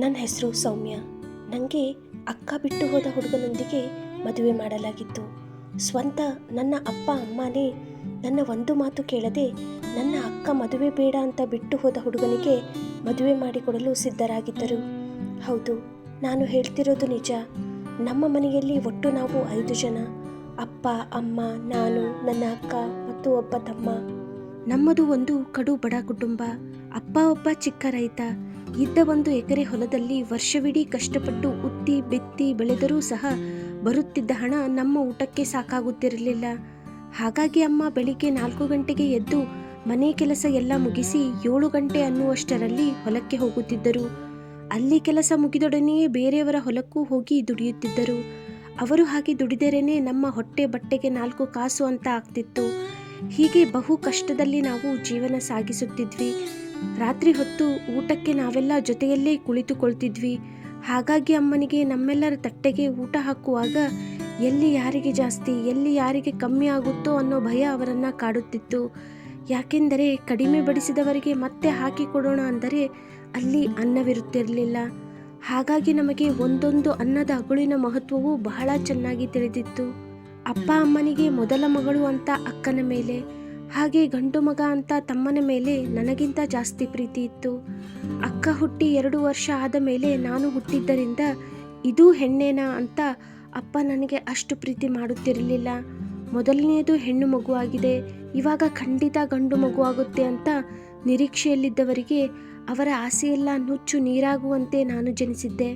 ನನ್ನ ಹೆಸರು ಸೌಮ್ಯ. ನನಗೆ ಅಕ್ಕ ಬಿಟ್ಟು ಹೋದ ಹುಡುಗನೊಂದಿಗೆ ಮದುವೆ ಮಾಡಲಾಗಿತ್ತು. ಸ್ವಂತ ನನ್ನ ಅಪ್ಪ, ಅಮ್ಮನೇ ನನ್ನ ಒಂದು ಮಾತು ಕೇಳದೆ ನನ್ನ ಅಕ್ಕ ಮದುವೆ ಬೇಡ ಅಂತ ಬಿಟ್ಟು ಹೋದ ಹುಡುಗನಿಗೆ ಮದುವೆ ಮಾಡಿಕೊಡಲು ಸಿದ್ಧರಾಗಿದ್ದರು. ಹೌದು, ನಾನು ಹೇಳ್ತಿರೋದು ನಿಜ. ನಮ್ಮ ಮನೆಯಲ್ಲಿ ಒಟ್ಟು ನಾವು ಐದು ಜನ. ಅಪ್ಪ, ಅಮ್ಮ, ನಾನು, ನನ್ನ ಅಕ್ಕ ಮತ್ತು ಒಬ್ಬ ತಮ್ಮ. ನಮ್ಮದು ಒಂದು ಕಡು ಬಡ ಕುಟುಂಬ. ಅಪ್ಪ ಒಬ್ಬ ಚಿಕ್ಕ ರೈತ. ಇದ್ದ ಒಂದು ಎಕರೆ ಹೊಲದಲ್ಲಿ ವರ್ಷವಿಡೀ ಕಷ್ಟಪಟ್ಟು ಉತ್ತಿ ಬಿತ್ತಿ ಬೆಳೆದರೂ ಸಹ ಬರುತ್ತಿದ್ದ ಹಣ ನಮ್ಮ ಊಟಕ್ಕೆ ಸಾಕಾಗುತ್ತಿರಲಿಲ್ಲ. ಹಾಗಾಗಿ ಅಮ್ಮ ಬೆಳಿಗ್ಗೆ ನಾಲ್ಕು ಗಂಟೆಗೆ ಎದ್ದು ಮನೆ ಕೆಲಸ ಎಲ್ಲ ಮುಗಿಸಿ ಏಳು ಗಂಟೆ ಅನ್ನುವಷ್ಟರಲ್ಲಿ ಹೊಲಕ್ಕೆ ಹೋಗುತ್ತಿದ್ದರು. ಅಲ್ಲಿ ಕೆಲಸ ಮುಗಿದೊಡನೆಯೇ ಬೇರೆಯವರ ಹೊಲಕ್ಕೂ ಹೋಗಿ ದುಡಿಯುತ್ತಿದ್ದರು. ಅವರು ಹಾಗೆ ದುಡಿದರೇನೆ ನಮ್ಮ ಹೊಟ್ಟೆ ಬಟ್ಟೆಗೆ ನಾಲ್ಕು ಕಾಸು ಅಂತ ಆಗ್ತಿತ್ತು. ಹೀಗೆ ಬಹು ಕಷ್ಟದಲ್ಲಿ ನಾವು ಜೀವನ ಸಾಗಿಸುತ್ತಿದ್ವಿ. ರಾತ್ರಿ ಹೊತ್ತು ಊಟಕ್ಕೆ ನಾವೆಲ್ಲ ಜೊತೆಯಲ್ಲೇ ಕುಳಿತುಕೊಳ್ತಿದ್ವಿ. ಹಾಗಾಗಿ ಅಮ್ಮನಿಗೆ ನಮ್ಮೆಲ್ಲರ ತಟ್ಟೆಗೆ ಊಟ ಹಾಕುವಾಗ ಎಲ್ಲಿ ಯಾರಿಗೆ ಜಾಸ್ತಿ, ಎಲ್ಲಿ ಯಾರಿಗೆ ಕಮ್ಮಿ ಆಗುತ್ತೋ ಅನ್ನೋ ಭಯ ಅವರನ್ನು ಕಾಡುತ್ತಿತ್ತು. ಯಾಕೆಂದರೆ ಕಡಿಮೆ ಬಡಿಸಿದವರಿಗೆ ಮತ್ತೆ ಹಾಕಿಕೊಡೋಣ ಅಂದರೆ ಅಲ್ಲಿ ಅನ್ನವಿರುತ್ತಿರಲಿಲ್ಲ. ಹಾಗಾಗಿ ನಮಗೆ ಒಂದೊಂದು ಅನ್ನದ ಅಗುಳಿನ ಮಹತ್ವವು ಬಹಳ ಚೆನ್ನಾಗಿ ತಿಳಿದಿತ್ತು. ಅಪ್ಪ ಅಮ್ಮನಿಗೆ ಮೊದಲ ಮಗಳು ಅಂತ ಅಕ್ಕನ ಮೇಲೆ ಹಾಗೆ ಗಂಡು ಮಗ ಅಂತ ತಮ್ಮನ ಮೇಲೆ ನನಗಿಂತ ಜಾಸ್ತಿ ಪ್ರೀತಿ ಇತ್ತು. ಅಕ್ಕ ಹುಟ್ಟಿ ಎರಡು ವರ್ಷ ಆದ ಮೇಲೆ ನಾನು ಹುಟ್ಟಿದ್ದರಿಂದ ಇದು ಹೆಣ್ಣೇನಾ ಅಂತ ಅಪ್ಪ ನನಗೆ ಅಷ್ಟು ಪ್ರೀತಿ ಮಾಡುತ್ತಿರಲಿಲ್ಲ. ಮೊದಲನೆಯದು ಹೆಣ್ಣು ಮಗುವಾಗಿದೆ ಇವಾಗ ಖಂಡಿತ ಗಂಡು ಮಗುವಾಗುತ್ತೆ ಅಂತ ನಿರೀಕ್ಷೆಯಲ್ಲಿದ್ದವರಿಗೆ ಅವರ ಆಸೆಯೆಲ್ಲ ನುಚ್ಚು ನೀರಾಗುವಂತೆ ನಾನು ಜನಿಸಿದ್ದೆ.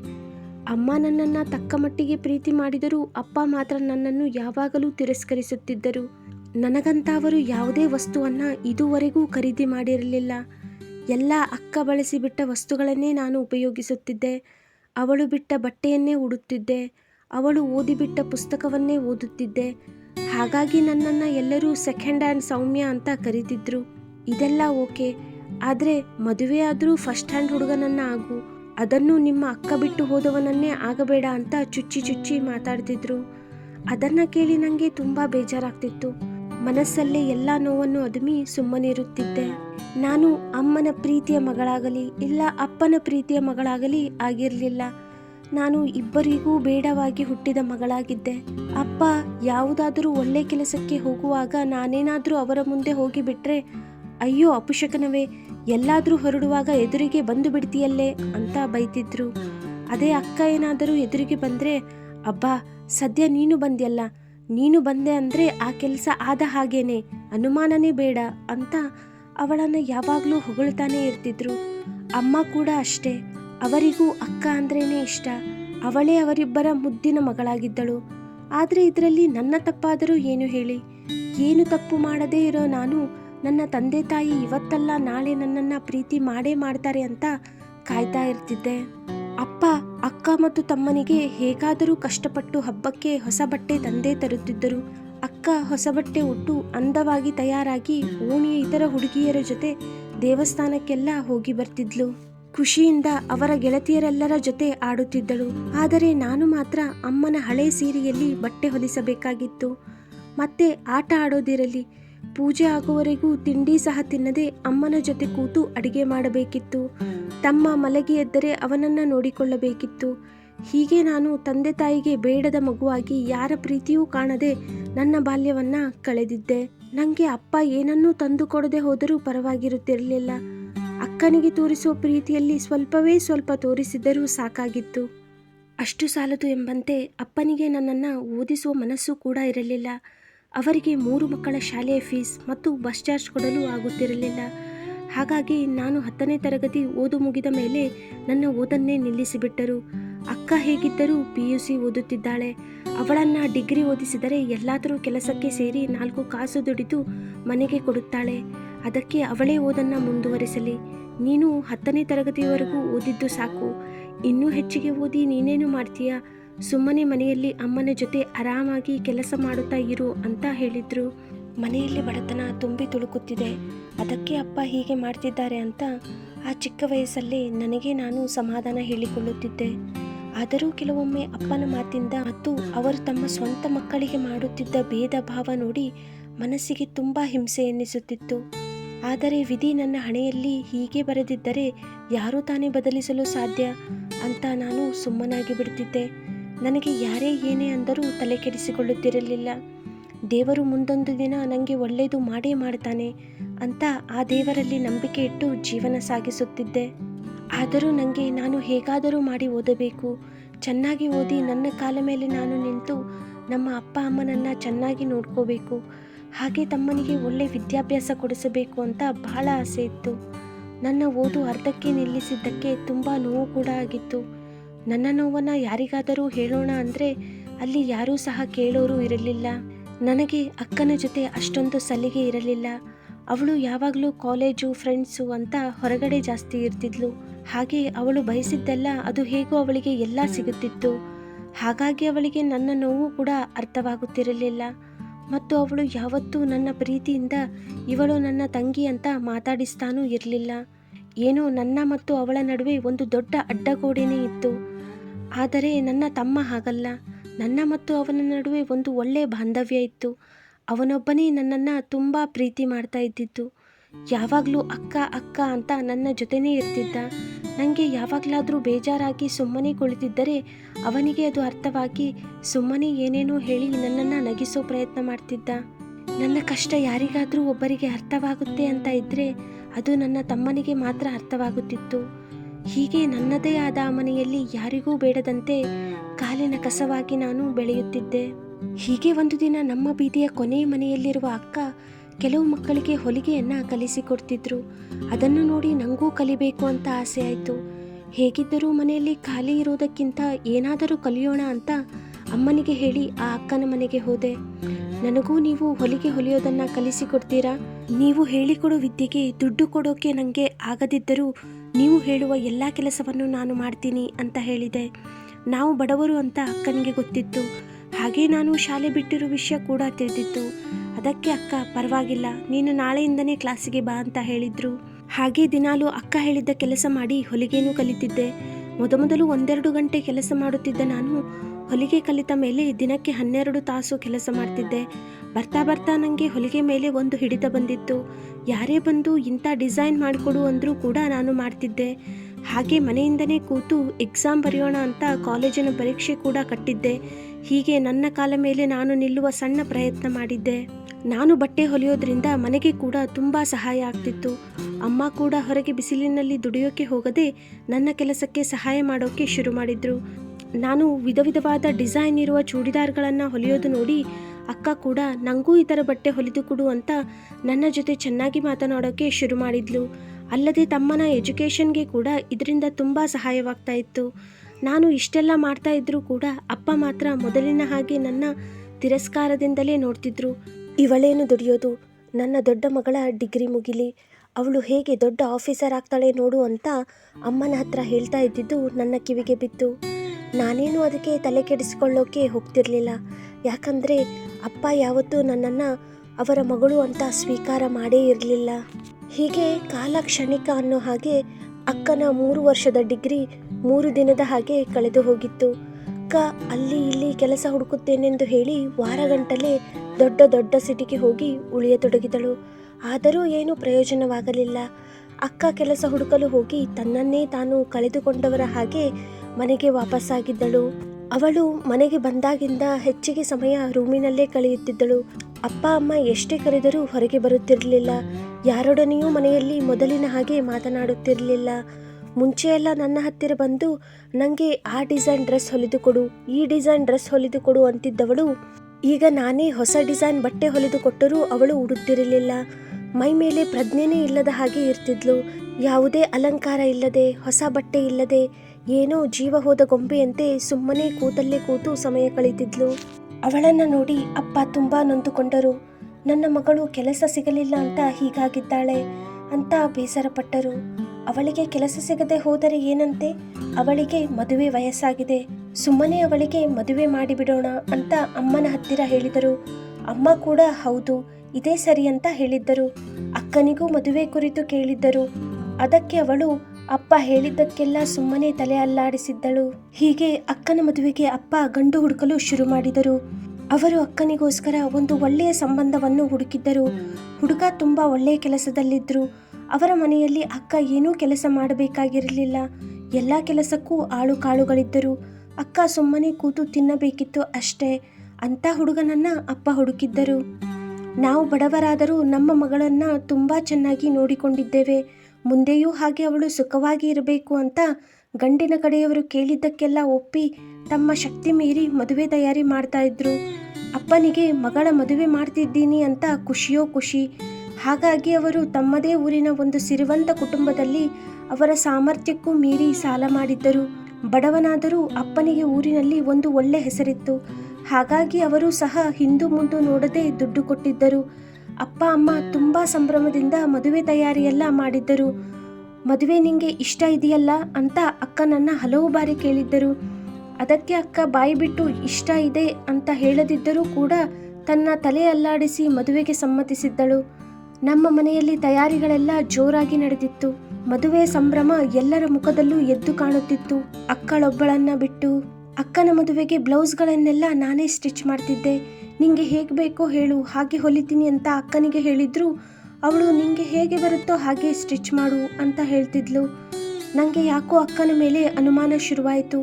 ಅಮ್ಮ ನನ್ನನ್ನು ತಕ್ಕ ಮಟ್ಟಿಗೆ ಪ್ರೀತಿ ಮಾಡಿದರೂ ಅಪ್ಪ ಮಾತ್ರ ನನ್ನನ್ನು ಯಾವಾಗಲೂ ತಿರಸ್ಕರಿಸುತ್ತಿದ್ದರು. ನನಗಂತ ಅವರು ಯಾವುದೇ ವಸ್ತುವನ್ನು ಇದುವರೆಗೂ ಖರೀದಿ ಮಾಡಿರಲಿಲ್ಲ. ಎಲ್ಲ ಅಕ್ಕ ಬಳಸಿ ಬಿಟ್ಟ ವಸ್ತುಗಳನ್ನೇ ನಾನು ಉಪಯೋಗಿಸುತ್ತಿದ್ದೆ. ಅವಳು ಬಿಟ್ಟ ಬಟ್ಟೆಯನ್ನೇ ಉಡುತ್ತಿದ್ದೆ. ಅವಳು ಓದಿಬಿಟ್ಟ ಪುಸ್ತಕವನ್ನೇ ಓದುತ್ತಿದ್ದೆ. ಹಾಗಾಗಿ ನನ್ನನ್ನು ಎಲ್ಲರೂ ಸೆಕೆಂಡ್ ಹ್ಯಾಂಡ್ ಸೌಮ್ಯ ಅಂತ ಕರೀತಿದ್ರು. ಇದೆಲ್ಲ ಓಕೆ. ಆದರೆ ಮದುವೆ ಆದರೂ ಫಸ್ಟ್ ಹ್ಯಾಂಡ್ ಹುಡುಗನನ್ನ ಆಗು. ಅದನ್ನು ನಿಮ್ಮ ಅಕ್ಕ ಬಿಟ್ಟು ಹೋದವನನ್ನೇ ಆಗಬೇಡ ಅಂತ ಚುಚ್ಚಿ ಚುಚ್ಚಿ ಮಾತಾಡ್ತಿದ್ರು. ಅದನ್ನು ಕೇಳಿ ನನಗೆ ತುಂಬ ಬೇಜಾರಾಗ್ತಿತ್ತು. ಮನಸ್ಸಲ್ಲೇ ಎಲ್ಲ ನೋವನ್ನು ಅದುಮಿ ಸುಮ್ಮನಿರುತ್ತಿದ್ದೆ ನಾನು ಅಮ್ಮನ ಪ್ರೀತಿಯ ಮಗಳಾಗಲಿ ಇಲ್ಲ ಅಪ್ಪನ ಪ್ರೀತಿಯ ಮಗಳಾಗಲಿ ಆಗಿರಲಿಲ್ಲ. ನಾನು ಇಬ್ಬರಿಗೂ ಬೇಡವಾಗಿ ಹುಟ್ಟಿದ ಮಗಳಾಗಿದ್ದೆ. ಅಪ್ಪ ಯಾವುದಾದರೂ ಒಳ್ಳೆ ಕೆಲಸಕ್ಕೆ ಹೋಗುವಾಗ ನಾನೇನಾದರೂ ಅವರ ಮುಂದೆ ಹೋಗಿಬಿಟ್ರೆ ಅಯ್ಯೋ ಅಪುಶಕನವೇ ಎಲ್ಲಾದರೂ ಹೊರಡುವಾಗ ಎದುರಿಗೆ ಬಂದು ಬಿಡ್ತೀಯಲ್ಲೇ ಅಂತ ಬೈತಿದ್ರು. ಅದೇ ಅಕ್ಕ ಏನಾದರೂ ಎದುರಿಗೆ ಬಂದರೆ, ಅಬ್ಬಾ, ಸದ್ಯ ನೀನು ಬಂದ್ಯಲ್ಲ ನೀನು ಬಂದೆ ಅಂದರೆ ಆ ಕೆಲಸ ಆದ ಹಾಗೇನೆ, ಅನುಮಾನನೇ ಬೇಡ ಅಂತ ಅವಳನ್ನು ಯಾವಾಗಲೂ ಹೊಗಳ್ತಾನೆ ಇರ್ತಿದ್ರು. ಅಮ್ಮ ಕೂಡ ಅಷ್ಟೇ, ಅವರಿಗೂ ಅಕ್ಕ ಅಂದ್ರೇನೆ ಇಷ್ಟ. ಅವಳೇ ಅವರಿಬ್ಬರ ಮುದ್ದಿನ ಮಗಳಾಗಿದ್ದಳು. ಆದರೆ ಇದರಲ್ಲಿ ನನ್ನ ತಪ್ಪಾದರೂ ಏನು ಹೇಳಿ? ಏನು ತಪ್ಪು ಮಾಡದೇ ಇರೋ ನಾನು ನನ್ನ ತಂದೆ ತಾಯಿ ಇವತ್ತಲ್ಲ ನಾಳೆ ನನ್ನನ್ನು ಪ್ರೀತಿ ಮಾಡೇ ಮಾಡ್ತಾರೆ ಅಂತ ಕಾಯ್ತಾ ಇರ್ತಿದ್ದೆ. ಅಪ್ಪ, ಅಕ್ಕ ಮತ್ತು ತಮ್ಮನಿಗೆ ಹೇಗಾದರೂ ಕಷ್ಟಪಟ್ಟು ಹಬ್ಬಕ್ಕೆ ಹೊಸ ಬಟ್ಟೆ ತಂದೆ ತರುತ್ತಿದ್ದರು. ಅಕ್ಕ ಹೊಸ ಬಟ್ಟೆ ಉಟ್ಟು ಅಂದವಾಗಿ ತಯಾರಾಗಿ ಓಣಿಯ ಇತರ ಹುಡುಗಿಯರ ಜೊತೆ ದೇವಸ್ಥಾನಕ್ಕೆಲ್ಲ ಹೋಗಿ ಬರ್ತಿದ್ಲು. ಖುಷಿಯಿಂದ ಅವರ ಗೆಳತಿಯರೆಲ್ಲರ ಜೊತೆ ಆಡುತ್ತಿದ್ದಳು. ಆದರೆ ನಾನು ಮಾತ್ರ ಅಮ್ಮನ ಹಳೆ ಸೀರೆಯಲ್ಲಿ ಬಟ್ಟೆ ಹೊಲಿಸಬೇಕಾಗಿತ್ತು. ಮತ್ತೆ ಆಟ ಆಡೋದಿರಲಿ ಪೂಜೆ ಆಗುವವರೆಗೂ ತಿಂಡಿ ಸಹ ತಿನ್ನದೆ ಅಮ್ಮನ ಜೊತೆ ಕೂತು ಅಡಿಗೆ ಮಾಡಬೇಕಿತ್ತು. ತಮ್ಮ ಮಲಗಿ ಎದ್ದರೆ ಅವನನ್ನ ನೋಡಿಕೊಳ್ಳಬೇಕಿತ್ತು. ಹೀಗೆ ನಾನು ತಂದೆ ತಾಯಿಗೆ ಬೇಡದ ಮಗುವಾಗಿ ಯಾರ ಪ್ರೀತಿಯೂ ಕಾಣದೆ ನನ್ನ ಬಾಲ್ಯವನ್ನ ಕಳೆದಿದ್ದೆ. ನನಗೆ ಅಪ್ಪ ಏನನ್ನೂ ತಂದು ಕೊಡದೆ ಹೋದರೂ ಪರವಾಗಿರುತ್ತಿರಲಿಲ್ಲ. ಅಕ್ಕನಿಗೆ ತೋರಿಸುವ ಪ್ರೀತಿಯಲ್ಲಿ ಸ್ವಲ್ಪವೇ ಸ್ವಲ್ಪ ತೋರಿಸಿದರೂ ಸಾಕಾಗಿತ್ತು. ಅಷ್ಟು ಸಾಲದು ಎಂಬಂತೆ ಅಪ್ಪನಿಗೆ ನನ್ನನ್ನು ಓದಿಸುವ ಮನಸ್ಸು ಕೂಡ ಇರಲಿಲ್ಲ. ಅವರಿಗೆ ಮೂರು ಮಕ್ಕಳ ಶಾಲೆಯ ಫೀಸ್ ಮತ್ತು ಬಸ್ ಚಾರ್ಜ್ ಕೊಡಲು ಆಗುತ್ತಿರಲಿಲ್ಲ. ಹಾಗಾಗಿ ನಾನು ಹತ್ತನೇ ತರಗತಿ ಓದು ಮುಗಿದ ಮೇಲೆ ನನ್ನ ಓದನ್ನೇ ನಿಲ್ಲಿಸಿಬಿಟ್ಟರು. ಅಕ್ಕ ಹೇಗಿದ್ದರೂ ಪಿ ಯು ಸಿ ಓದುತ್ತಿದ್ದಾಳೆ. ಅವಳನ್ನು ಡಿಗ್ರಿ ಓದಿಸಿದರೆ ಎಲ್ಲಾದರೂ ಕೆಲಸಕ್ಕೆ ಸೇರಿ ನಾಲ್ಕು ಕಾಸು ದುಡಿದು ಮನೆಗೆ ಕೊಡುತ್ತಾಳೆ. ಅದಕ್ಕೆ ಅವಳೇ ಓದನ್ನು ಮುಂದುವರಿಸಲಿ. ನೀನು ಹತ್ತನೇ ತರಗತಿಯವರೆಗೂ ಓದಿದ್ದು ಸಾಕು. ಇನ್ನೂ ಹೆಚ್ಚಿಗೆ ಓದಿ ನೀನೇನು ಮಾಡ್ತೀಯಾ? ಸುಮ್ಮನೆ ಮನೆಯಲ್ಲಿ ಅಮ್ಮನ ಜೊತೆ ಆರಾಮಾಗಿ ಕೆಲಸ ಮಾಡುತ್ತಾ ಇರು ಅಂತ ಹೇಳಿದ್ರು. ಮನೆಯಲ್ಲಿ ಬಡತನ ತುಂಬಿ ತುಳುಕುತ್ತಿದೆ. ಅದಕ್ಕೆ ಅಪ್ಪ ಹೀಗೆ ಮಾಡ್ತಿದ್ದಾರೆ ಅಂತ ಆ ಚಿಕ್ಕ ವಯಸ್ಸಲ್ಲಿ ನನಗೆ ನಾನು ಸಮಾಧಾನ ಹೇಳಿಕೊಳ್ಳುತ್ತಿದ್ದೆ. ಆದರೂ ಕೆಲವೊಮ್ಮೆ ಅಪ್ಪನ ಮಾತಿಂದ ಮತ್ತು ಅವರು ತಮ್ಮ ಸ್ವಂತ ಮಕ್ಕಳಿಗೆ ಮಾಡುತ್ತಿದ್ದ ಭೇದ ಭಾವ ನೋಡಿ ಮನಸ್ಸಿಗೆ ತುಂಬ ಹಿಂಸೆ ಎನ್ನಿಸುತ್ತಿತ್ತು. ಆದರೆ ವಿಧಿ ನನ್ನ ಹಣೆಯಲ್ಲಿ ಹೀಗೆ ಬರೆದಿದ್ದರೆ ಯಾರೂ ತಾನೇ ಬದಲಿಸಲು ಸಾಧ್ಯ ಅಂತ ನಾನು ಸುಮ್ಮನಾಗಿ ಬಿಡ್ತಿದ್ದೆ. ನನಗೆ ಯಾರೇ ಏನೇ ಅಂದರೂ ತಲೆ ಕೆಡಿಸಿಕೊಳ್ಳುತ್ತಿರಲಿಲ್ಲ. ದೇವರು ಮುಂದೊಂದು ದಿನ ನನಗೆ ಒಳ್ಳೆಯದು ಮಾಡೇ ಮಾಡ್ತಾನೆ ಅಂತ ಆ ದೇವರಲ್ಲಿ ನಂಬಿಕೆ ಇಟ್ಟು ಜೀವನ ಸಾಗಿಸುತ್ತಿದ್ದೆ. ಆದರೂ ನನಗೆ ನಾನು ಹೇಗಾದರೂ ಮಾಡಿ ಓದಬೇಕು. ಚೆನ್ನಾಗಿ ಓದಿ ನನ್ನ ಕಾಲ ಮೇಲೆ ನಾನು ನಿಂತು ನಮ್ಮ ಅಪ್ಪ ಅಮ್ಮನನ್ನು ಚೆನ್ನಾಗಿ ನೋಡ್ಕೋಬೇಕು. ಹಾಗೆ ತಮ್ಮನಿಗೆ ಒಳ್ಳೆ ವಿದ್ಯಾಭ್ಯಾಸ ಕೊಡಿಸಬೇಕು ಅಂತ ಬಹಳ ಆಸೆ ಇತ್ತು ನನ್ನ ಓದು ಅರ್ಧಕ್ಕೆ ನಿಲ್ಲಿಸಿದ್ದಕ್ಕೆ ತುಂಬ ನೋವು ಕೂಡ ಆಗಿತ್ತು. ನನ್ನ ನೋವನ್ನು ಯಾರಿಗಾದರೂ ಹೇಳೋಣ ಅಂದರೆ ಅಲ್ಲಿ ಯಾರೂ ಸಹ ಕೇಳೋರು ಇರಲಿಲ್ಲ. ನನಗೆ ಅಕ್ಕನ ಜೊತೆ ಅಷ್ಟೊಂದು ಸಲಿಗೆ ಇರಲಿಲ್ಲ. ಅವಳು ಯಾವಾಗಲೂ ಕಾಲೇಜು, ಫ್ರೆಂಡ್ಸು ಅಂತ ಹೊರಗಡೆ ಜಾಸ್ತಿ ಇರ್ತಿದ್ಲು. ಹಾಗೆ ಅವಳು ಬಯಸಿದ್ದೆಲ್ಲ ಅದು ಹೇಗೋ ಅವಳಿಗೆ ಎಲ್ಲ ಸಿಗುತ್ತಿತ್ತು. ಹಾಗಾಗಿ ಅವಳಿಗೆ ನನ್ನ ನೋವು ಕೂಡ ಅರ್ಥವಾಗುತ್ತಿರಲಿಲ್ಲ. ಮತ್ತು ಅವಳು ಯಾವತ್ತೂ ನನ್ನ ಪ್ರೀತಿಯಿಂದ ಇವಳು ನನ್ನ ತಂಗಿ ಅಂತ ಮಾತಾಡಿಸ್ತಾನೂ ಇರಲಿಲ್ಲ. ಏನೋ ನನ್ನ ಮತ್ತು ಅವಳ ನಡುವೆ ಒಂದು ದೊಡ್ಡ ಅಡ್ಡಗೋಡೆನೇ ಇತ್ತು. ಆದರೆ ನನ್ನ ತಮ್ಮ ಹಾಗಲ್ಲ. ನನ್ನ ಮತ್ತು ಅವನ ನಡುವೆ ಒಂದು ಒಳ್ಳೆಯ ಬಾಂಧವ್ಯ ಇತ್ತು. ಅವನೊಬ್ಬನೇ ನನ್ನನ್ನು ತುಂಬ ಪ್ರೀತಿ ಮಾಡ್ತಾ ಇದ್ದಿದ್ದು ಯಾವಾಗಲೂ ಅಕ್ಕ ಅಕ್ಕ ಅಂತ ನನ್ನ ಜೊತೆನೇ ಇರ್ತಿದ್ದ. ನನಗೆ ಯಾವಾಗಲಾದರೂ ಬೇಜಾರಾಗಿ ಸುಮ್ಮನೆ ಕುಳಿತಿದ್ದರೆ ಅವನಿಗೆ ಅದು ಅರ್ಥವಾಗಿ ಸುಮ್ಮನೆ ಏನೇನೋ ಹೇಳಿ ನನ್ನನ್ನು ನಗಿಸೋ ಪ್ರಯತ್ನ ಮಾಡ್ತಿದ್ದ. ನನ್ನ ಕಷ್ಟ ಯಾರಿಗಾದರೂ ಒಬ್ಬರಿಗೆ ಅರ್ಥವಾಗುತ್ತೆ ಅಂತ ಇದ್ದರೆ ಅದು ನನ್ನ ತಮ್ಮನಿಗೆ ಮಾತ್ರ ಅರ್ಥವಾಗುತ್ತಿತ್ತು. ಹೀಗೆ ನನ್ನದೇ ಆದ ಮನೆಯಲ್ಲಿ ಯಾರಿಗೂ ಬೇಡದಂತೆ ಕಾಲಿನ ಕಸವಾಗಿ ನಾನು ಬೆಳೆಯುತ್ತಿದ್ದೆ. ಹೀಗೆ ಒಂದು ದಿನ ನಮ್ಮ ಬೀದಿಯ ಕೊನೆಯ ಮನೆಯಲ್ಲಿರುವ ಅಕ್ಕ ಕೆಲವು ಮಕ್ಕಳಿಗೆ ಹೊಲಿಗೆಯನ್ನು ಕಲಿಸಿಕೊಡ್ತಿದ್ರು. ಅದನ್ನು ನೋಡಿ ನನಗೂ ಕಲಿಬೇಕು ಅಂತ ಆಸೆ ಆಯಿತು. ಹೇಗಿದ್ದರೂ ಮನೆಯಲ್ಲಿ ಖಾಲಿ ಇರೋದಕ್ಕಿಂತ ಏನಾದರೂ ಕಲಿಯೋಣ ಅಂತ ಅಮ್ಮನಿಗೆ ಹೇಳಿ, ಆ ಅಕ್ಕನ ಮನೆಗೆ ಹೋದೆ. ನನಗೂ ನೀವು ಹೊಲಿಗೆ ಹೊಲಿಯೋದನ್ನು ಕಲಿಸಿಕೊಡ್ತೀರಾ? ನೀವು ಹೇಳಿಕೊಡೋ ವಿದ್ಯೆಗೆ ದುಡ್ಡು ಕೊಡೋಕೆ ನನಗೆ ಆಗದಿದ್ದರೂ ನೀವು ಹೇಳುವ ಎಲ್ಲ ಕೆಲಸವನ್ನು ನಾನು ಮಾಡ್ತೀನಿ ಅಂತ ಹೇಳಿದೆ. ನಾವು ಬಡವರು ಅಂತ ಅಕ್ಕನಿಗೆ ಗೊತ್ತಿತ್ತು. ಹಾಗೆ ನಾನು ಶಾಲೆ ಬಿಟ್ಟಿರೋ ವಿಷಯ ಕೂಡ ತಿಳಿದಿತ್ತು. ಅದಕ್ಕೆ ಅಕ್ಕ, ಪರವಾಗಿಲ್ಲ, ನೀನು ನಾಳೆಯಿಂದನೇ ಕ್ಲಾಸಿಗೆ ಬಾ ಅಂತ ಹೇಳಿದ್ರು. ಹಾಗೆ ದಿನಾಲು ಅಕ್ಕ ಹೇಳಿದ್ದ ಕೆಲಸ ಮಾಡಿ ಹೊಲಿಗೆನೂ ಕಲಿತಿದ್ದೆ. ಮೊದಮೊದಲು ಒಂದೆರಡು ಗಂಟೆ ಕೆಲಸ ಮಾಡುತ್ತಿದ್ದ ನಾನು ಹೊಲಿಗೆ ಕಲಿತ ಮೇಲೆ ದಿನಕ್ಕೆ ಹನ್ನೆರಡು ತಾಸು ಕೆಲಸ ಮಾಡ್ತಿದ್ದೆ. ಬರ್ತಾ ಬರ್ತಾ ನನಗೆ ಹೊಲಿಗೆ ಮೇಲೆ ಒಂದು ಹಿಡಿತ ಬಂದಿತ್ತು. ಯಾರೇ ಬಂದು ಇಂಥ ಡಿಸೈನ್ ಮಾಡಿಕೊಡು ಅಂದರೂ ಕೂಡ ನಾನು ಮಾಡ್ತಿದ್ದೆ. ಹಾಗೆ ಮನೆಯಿಂದನೇ ಕೂತು ಎಕ್ಸಾಮ್ ಬರೆಯೋಣ ಅಂತ ಕಾಲೇಜಿನ ಪರೀಕ್ಷೆ ಕೂಡ ಕಟ್ಟಿದ್ದೆ. ಹೀಗೆ ನನ್ನ ಕಾಲ ಮೇಲೆ ನಾನು ನಿಲ್ಲುವ ಸಣ್ಣ ಪ್ರಯತ್ನ ಮಾಡಿದ್ದೆ. ನಾನು ಬಟ್ಟೆ ಹೊಲಿಯೋದ್ರಿಂದ ಮನೆಗೆ ಕೂಡ ತುಂಬ ಸಹಾಯ ಆಗ್ತಿತ್ತು. ಅಮ್ಮ ಕೂಡ ಹೊರಗೆ ಬಿಸಿಲಿನಲ್ಲಿ ದುಡಿಯೋಕೆ ಹೋಗದೆ ನನ್ನ ಕೆಲಸಕ್ಕೆ ಸಹಾಯ ಮಾಡೋಕೆ ಶುರು ಮಾಡಿದ್ರು. ನಾನು ವಿಧ ವಿಧವಾದ ಡಿಸೈನ್ ಇರುವ ಚೂಡಿದಾರ್ಗಳನ್ನು ಹೊಲಿಯೋದು ನೋಡಿ ಅಕ್ಕ ಕೂಡ ನನಗೂ ಈ ಥರ ಬಟ್ಟೆ ಹೊಲಿದು ಕೊಡು ಅಂತ ನನ್ನ ಜೊತೆ ಚೆನ್ನಾಗಿ ಮಾತನಾಡೋಕ್ಕೆ ಶುರು ಮಾಡಿದ್ಲು. ಅಲ್ಲದೆ ತಮ್ಮನ ಎಜುಕೇಷನ್ಗೆ ಕೂಡ ಇದರಿಂದ ತುಂಬ ಸಹಾಯವಾಗ್ತಾ ಇತ್ತು. ನಾನು ಇಷ್ಟೆಲ್ಲ ಮಾಡ್ತಾ ಇದ್ರೂ ಕೂಡ ಅಪ್ಪ ಮಾತ್ರ ಮೊದಲಿನ ಹಾಗೆ ನನ್ನ ತಿರಸ್ಕಾರದಿಂದಲೇ ನೋಡ್ತಿದ್ರು. ಇವಳೇನು ದುಡಿಯೋದು? ನನ್ನ ದೊಡ್ಡ ಮಗಳ ಡಿಗ್ರಿ ಮುಗಿಲಿ. ಅವಳು ಹೇಗೆ ದೊಡ್ಡ ಆಫೀಸರ್ ಆಗ್ತಾಳೆ ನೋಡು ಅಂತ ಅಮ್ಮನ ಹತ್ರ ಹೇಳ್ತಾ ಇದ್ದಿದ್ದು ನನ್ನ ಕಿವಿಗೆ ಬಿತ್ತು. ನಾನೇನು ಅದಕ್ಕೆ ತಲೆ ಕೆಡಿಸಿಕೊಳ್ಳೋಕೆ ಹೋಗ್ತಿರ್ಲಿಲ್ಲ. ಯಾಕಂದರೆ ಅಪ್ಪ ಯಾವತ್ತೂ ನನ್ನನ್ನು ಅವರ ಮಗಳು ಅಂತ ಸ್ವೀಕಾರ ಮಾಡೇ ಇರಲಿಲ್ಲ. ಹೀಗೆ ಕಾಲ ಕ್ಷಣಿಕ ಅನ್ನೋ ಹಾಗೆ ಅಕ್ಕನ ಮೂರು ವರ್ಷದ ಡಿಗ್ರಿ ಮೂರು ದಿನದ ಹಾಗೆ ಕಳೆದು ಹೋಗಿತ್ತು. ಅಕ್ಕ, ಅಲ್ಲಿ ಇಲ್ಲಿ ಕೆಲಸ ಹುಡುಕುತ್ತೇನೆಂದು ಹೇಳಿ ವಾರಗಂಟಲೆ ದೊಡ್ಡ ದೊಡ್ಡ ಸಿಟಿಗೆ ಹೋಗಿ ಉಳಿಯತೊಡಗಿದಳು. ಆದರೂ ಏನೂ ಪ್ರಯೋಜನವಾಗಲಿಲ್ಲ. ಅಕ್ಕ ಕೆಲಸ ಹುಡುಕಲು ಹೋಗಿ ತನ್ನನ್ನೇ ತಾನು ಕಳೆದುಕೊಂಡವರ ಹಾಗೆ ಮನೆಗೆ ವಾಪಸ್ಸಾಗಿದ್ದಳು. ಅವಳು ಮನೆಗೆ ಬಂದಾಗಿಂದ ಹೆಚ್ಚಿಗೆ ಸಮಯ ರೂಮಿನಲ್ಲೇ ಕಳೆಯುತ್ತಿದ್ದಳು. ಅಪ್ಪ, ಅಮ್ಮ ಎಷ್ಟೇ ಕರೆದರೂ ಹೊರಗೆ ಬರುತ್ತಿರಲಿಲ್ಲ. ಯಾರೊಡನೆಯೂ ಮನೆಯಲ್ಲಿ ಮೊದಲಿನ ಹಾಗೆ ಮಾತನಾಡುತ್ತಿರಲಿಲ್ಲ. ಮುಂಚೆಯೆಲ್ಲ ನನ್ನ ಹತ್ತಿರ ಬಂದು ನನಗೆ ಆ ಡಿಸೈನ್ ಡ್ರೆಸ್ ಹೊಲಿದುಕೊಡು, ಈ ಡಿಸೈನ್ ಡ್ರೆಸ್ ಹೊಲಿದುಕೊಡು ಅಂತಿದ್ದವಳು. ಈಗ ನಾನೇ ಹೊಸ ಡಿಸೈನ್ ಬಟ್ಟೆ ಹೊಲಿದು ಕೊಟ್ಟರೂ ಅವಳು ಉಡುತ್ತಿರಲಿಲ್ಲ. ಮೈ ಮೇಲೆ ಪ್ರಜ್ಞೆನೇ ಇಲ್ಲದ ಹಾಗೆ ಇರ್ತಿದ್ಲು. ಯಾವುದೇ ಅಲಂಕಾರ ಇಲ್ಲದೆ, ಹೊಸ ಬಟ್ಟೆ ಇಲ್ಲದೆ ಏನೋ ಜೀವ ಹೋದ ಗೊಂಬೆಯಂತೆ ಸುಮ್ಮನೆ ಕೂತಲ್ಲೇ ಕೂತು ಸಮಯ ಕಳೀತಿದ್ಲು ಅವಳನ್ನು ನೋಡಿ ಅಪ್ಪ ತುಂಬ ನೊಂದುಕೊಂಡರು. ನನ್ನ ಮಗಳು ಕೆಲಸ ಸಿಗಲಿಲ್ಲ ಅಂತ ಹೀಗಾಗಿದ್ದಾಳೆ ಅಂತ ಬೇಸರಪಟ್ಟರು. ಅವಳಿಗೆ ಕೆಲಸ ಸಿಗದೆ ಹೋದರೆ ಏನಂತೆ? ಅವಳಿಗೆ ಮದುವೆ ವಯಸ್ಸಾಗಿದೆ. ಸುಮ್ಮನೆ ಅವಳಿಗೆ ಮದುವೆ ಮಾಡಿಬಿಡೋಣ ಅಂತ ಅಮ್ಮನ ಹತ್ತಿರ ಹೇಳಿದರು. ಅಮ್ಮ ಕೂಡ ಹೌದು, ಇದೇ ಸರಿ ಅಂತ ಹೇಳಿದ್ದರು. ಅಕ್ಕನಿಗೂ ಮದುವೆ ಕುರಿತು ಕೇಳಿದ್ದರು. ಅದಕ್ಕೆ ಅವಳು ಅಪ್ಪ ಹೇಳಿದ್ದಕ್ಕೆಲ್ಲ ಸುಮ್ಮನೆ ತಲೆ ಅಲ್ಲಾಡಿಸಿದ್ದಳು. ಹೀಗೆ ಅಕ್ಕನ ಮದುವೆಗೆ ಅಪ್ಪ ಗಂಡು ಹುಡುಕಲು ಶುರು ಮಾಡಿದರು. ಅವರು ಅಕ್ಕನಿಗೋಸ್ಕರ ಒಂದು ಒಳ್ಳೆಯ ಸಂಬಂಧವನ್ನು ಹುಡುಕಿದ್ದರು. ಹುಡುಗ ತುಂಬ ಒಳ್ಳೆಯ ಕೆಲಸದಲ್ಲಿದ್ದರು ಅವರ ಮನೆಯಲ್ಲಿ ಅಕ್ಕ ಏನೂ ಕೆಲಸ ಮಾಡಬೇಕಾಗಿರಲಿಲ್ಲ. ಎಲ್ಲ ಕೆಲಸಕ್ಕೂ ಆಳು ಕಾಳುಗಳಿದ್ದರು. ಅಕ್ಕ ಸುಮ್ಮನೆ ಕೂತು ತಿನ್ನಬೇಕಿತ್ತು ಅಷ್ಟೇ. ಅಂಥ ಹುಡುಗನನ್ನ ಅಪ್ಪ ಹುಡುಕಿದ್ದರು. ನಾವು ಬಡವರಾದರೂ ನಮ್ಮ ಮಗಳನ್ನು ತುಂಬ ಚೆನ್ನಾಗಿ ನೋಡಿಕೊಂಡಿದ್ದೇವೆ. ಮುಂದೆಯೂ ಹಾಗೆ ಅವಳು ಸುಖವಾಗಿ ಇರಬೇಕು ಅಂತ ಗಂಡಿನ ಕಡೆಯವರು ಕೇಳಿದ್ದಕ್ಕೆಲ್ಲ ಒಪ್ಪಿ ತಮ್ಮ ಶಕ್ತಿ ಮೀರಿ ಮದುವೆ ತಯಾರಿ ಮಾಡ್ತಾ ಇದ್ರು. ಅಪ್ಪನಿಗೆ, ಮಗಳ ಮದುವೆ ಮಾಡ್ತಿದ್ದೀನಿ ಅಂತ ಖುಷಿಯೋ ಖುಷಿ. ಹಾಗಾಗಿ ಅವರು ತಮ್ಮದೇ ಊರಿನ ಒಂದು ಸಿರಿವಂತ ಕುಟುಂಬದಲ್ಲಿ ಅವರ ಸಾಮರ್ಥ್ಯಕ್ಕೂ ಮೀರಿ ಸಾಲ ಮಾಡಿದ್ದರು. ಬಡವನಾದರೂ ಅಪ್ಪನಿಗೆ ಊರಿನಲ್ಲಿ ಒಂದು ಒಳ್ಳೆ ಹೆಸರಿತ್ತು. ಹಾಗಾಗಿ ಅವರು ಸಹ ಹಿಂದೂ ಮುಂದೂ ನೋಡದೆ ದುಡ್ಡು ಕೊಟ್ಟಿದ್ದರು. ಅಪ್ಪ, ಅಮ್ಮ ತುಂಬ ಸಂಭ್ರಮದಿಂದ ಮದುವೆ ತಯಾರಿಯೆಲ್ಲ ಮಾಡಿದ್ದರು. ಮದುವೆ ನಿಂಗೆ ಇಷ್ಟ ಇದೆಯಲ್ಲ ಅಂತ ಅಕ್ಕನನ್ನ ಹಲವು ಬಾರಿ ಕೇಳಿದ್ದರು. ಅದಕ್ಕೆ ಅಕ್ಕ ಬಾಯಿ ಬಿಟ್ಟು ಇಷ್ಟ ಇದೆ ಅಂತ ಹೇಳದಿದ್ದರೂ ಕೂಡ ತನ್ನ ತಲೆ ಅಲ್ಲಾಡಿಸಿ ಮದುವೆಗೆ ಸಮ್ಮತಿಸಿದ್ದಳು. ನಮ್ಮ ಮನೆಯಲ್ಲಿ ತಯಾರಿಗಳೆಲ್ಲ ಜೋರಾಗಿ ನಡೆದಿತ್ತು. ಮದುವೆ ಸಂಭ್ರಮ ಎಲ್ಲರ ಮುಖದಲ್ಲೂ ಎದ್ದು ಕಾಣುತ್ತಿತ್ತು. ಅಕ್ಕಳೊಬ್ಬಳನ್ನ ಬಿಟ್ಟು ಅಕ್ಕನ ಮದುವೆಗೆ ಬ್ಲೌಸ್ಗಳನ್ನೆಲ್ಲ ನಾನೇ ಸ್ಟಿಚ್ ಮಾಡ್ತಿದ್ದೆ. ನಿಂಗೆ ಹೇಗೆ ಬೇಕೋ ಹೇಳು, ಹಾಗೆ ಹೊಲಿತೀನಿ ಅಂತ ಅಕ್ಕನಿಗೆ ಹೇಳಿದ್ರು. ಅವಳು, ನಿಂಗೆ ಹೇಗೆ ಬರುತ್ತೋ ಹಾಗೆ ಸ್ಟಿಚ್ ಮಾಡು ಅಂತ ಹೇಳ್ತಿದ್ಲು. ನನಗೆ ಯಾಕೋ ಅಕ್ಕನ ಮೇಲೆ ಅನುಮಾನ ಶುರುವಾಯಿತು.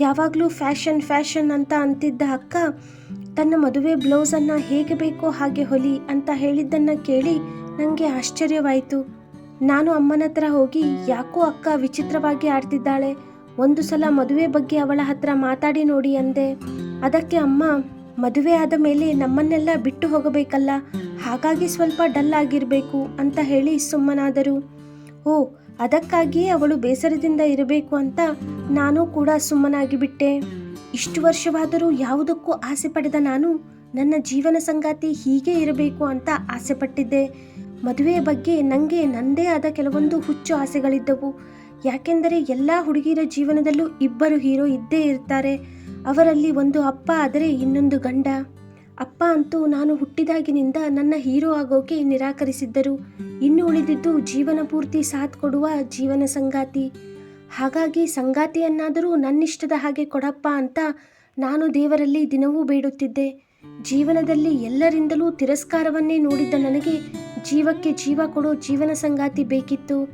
ಯಾವಾಗಲೂ ಫ್ಯಾಷನ್ ಫ್ಯಾಷನ್ ಅಂತ ಅಂತಿದ್ದ ಅಕ್ಕ, ತನ್ನ ಮದುವೆ ಬ್ಲೌಸನ್ನು ಹೇಗೆ ಬೇಕೋ ಹಾಗೆ ಹೊಲಿ ಅಂತ ಹೇಳಿದ್ದನ್ನು ಕೇಳಿ ನನಗೆ ಆಶ್ಚರ್ಯವಾಯಿತು. ನಾನು ಅಮ್ಮನ ಹತ್ರ ಹೋಗಿ ಯಾಕೋ ಅಕ್ಕ ವಿಚಿತ್ರವಾಗಿ ಆಡ್ತಿದ್ದಾಳೆ. ಒಂದು ಸಲ ಮದುವೆ ಬಗ್ಗೆ ಅವಳ ಹತ್ರ ಮಾತಾಡಿ ನೋಡಿ ಅಂದೆ. ಅದಕ್ಕೆ ಅಮ್ಮ ಮದುವೆ ಆದ ಮೇಲೆ ನಮ್ಮನ್ನೆಲ್ಲ ಬಿಟ್ಟು ಹೋಗಬೇಕಲ್ಲ? ಹಾಗಾಗಿ ಸ್ವಲ್ಪ ಡಲ್ ಆಗಿರಬೇಕು ಅಂತ ಹೇಳಿ ಸುಮ್ಮನಾದರು. ಓ, ಅದಕ್ಕಾಗಿಯೇ ಅವಳು ಬೇಸರದಿಂದ ಇರಬೇಕು ಅಂತ ನಾನು ಕೂಡ ಸುಮ್ಮನಾಗಿ ಬಿಟ್ಟೆ ಇಷ್ಟು ವರ್ಷವಾದರೂ ಯಾವುದಕ್ಕೂ ಆಸೆ ಪಡೆದ ನಾನು ನನ್ನ ಜೀವನ ಸಂಗಾತಿ ಹೀಗೆ ಇರಬೇಕು ಅಂತ ಆಸೆ ಪಟ್ಟಿದ್ದೆ ಮದುವೆಯ ಬಗ್ಗೆ ನನಗೆ ನನ್ನದೇ ಆದ ಕೆಲವೊಂದು ಹುಚ್ಚು ಆಸೆಗಳಿದ್ದವು. ಯಾಕೆಂದರೆ ಎಲ್ಲ ಹುಡುಗಿಯರ ಜೀವನದಲ್ಲೂ ಇಬ್ಬರು ಹೀರೋ ಇದ್ದೇ ಇರ್ತಾರೆ. ಅವರಲ್ಲಿ ಒಂದು ಅಪ್ಪ ಆದರೆ ಇನ್ನೊಂದು ಗಂಡ. ಅಪ್ಪ ಅಂತೂ ನಾನು ಹುಟ್ಟಿದಾಗಿನಿಂದ ನನ್ನ ಹೀರೋ ಆಗೋಕೆ ನಿರಾಕರಿಸಿದ್ದರು. ಇನ್ನು ಉಳಿದಿದ್ದು ಜೀವನ ಪೂರ್ತಿ ಸಾಥ್ ಕೊಡುವ ಜೀವನ ಸಂಗಾತಿ. ಹಾಗಾಗಿ ಸಂಗಾತಿಯನ್ನಾದರೂ ನನ್ನಿಷ್ಟದ ಹಾಗೆ ಕೊಡಪ್ಪ ಅಂತ ನಾನು ದೇವರಲ್ಲಿ ದಿನವೂ ಬೇಡುತ್ತಿದ್ದೆ. ಜೀವನದಲ್ಲಿ ಎಲ್ಲರಿಂದಲೂ ತಿರಸ್ಕಾರವನ್ನೇ ನೋಡಿದ್ದ ನನಗೆ ಜೀವಕ್ಕೆ ಜೀವ ಕೊಡೋ ಜೀವನ ಸಂಗಾತಿ ಬೇಕಿತ್ತು.